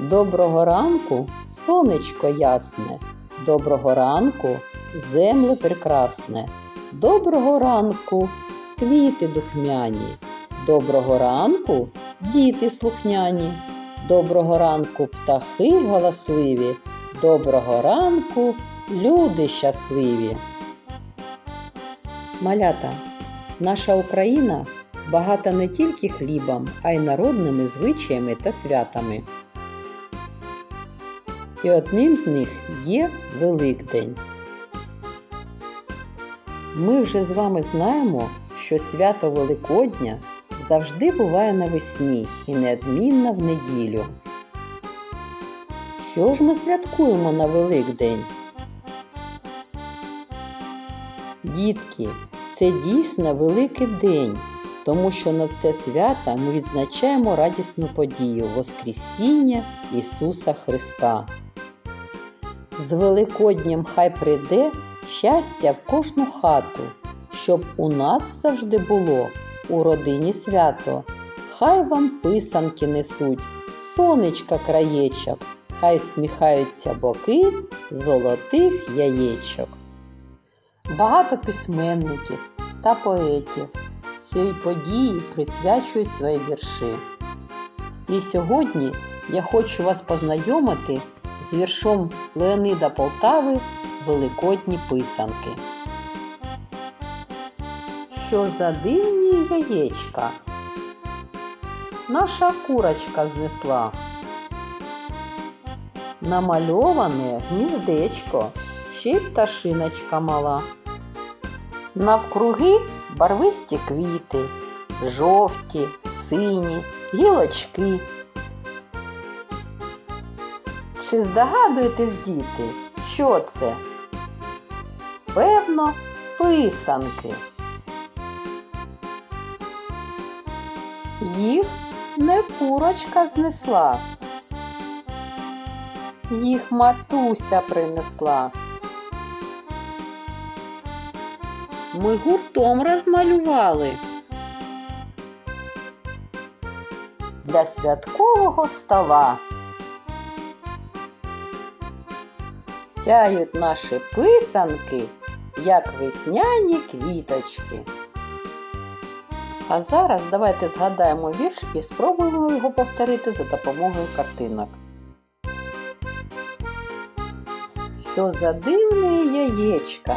Доброго ранку, сонечко ясне, доброго ранку, земле прекрасне, доброго ранку, квіти духмяні, доброго ранку, діти слухняні, доброго ранку, птахи галасливі, доброго ранку, люди щасливі. Малята, наша Україна багата не тільки хлібом, а й народними звичаями та святами. І одним з них є Великдень. Ми вже з вами знаємо, що свято Великодня завжди буває навесні і неодмінно в неділю. Що ж ми святкуємо на Великдень? Дітки, це дійсно великий день, тому що на це свято ми відзначаємо радісну подію Воскресіння Ісуса Христа. З Великоднім хай прийде щастя в кожну хату, щоб у нас завжди було у родині свято. Хай вам писанки несуть, сонечка краєчок, хай сміхаються боки золотих яєчок. Багато письменників та поетів цій події присвячують свої вірші. І сьогодні я хочу вас познайомити з віршом Леонида Полтави Великодні писанки. Що за дивні яєчка? Наша курочка знесла. Намальоване гніздечко, ще й пташиночка мала. Навкруги барвисті квіти, жовті, сині, гілочки. Чи здогадуєтесь, діти, що це? Певно, писанки. Їх не курочка знесла. Їх матуся принесла. Ми гуртом розмалювали. Для святкового стола. Сяють наші писанки, як весняні квіточки. А зараз давайте згадаємо вірш і спробуємо його повторити за допомогою картинок. Що за дивне яєчка?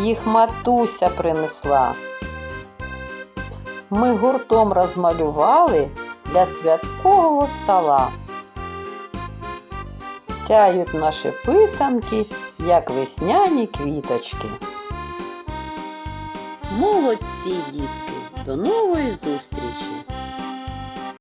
їх матуся принесла. Ми гуртом розмалювали для святкового стола. Сяють наші писанки, як весняні квіточки. Молодці, дітки! До нової зустрічі!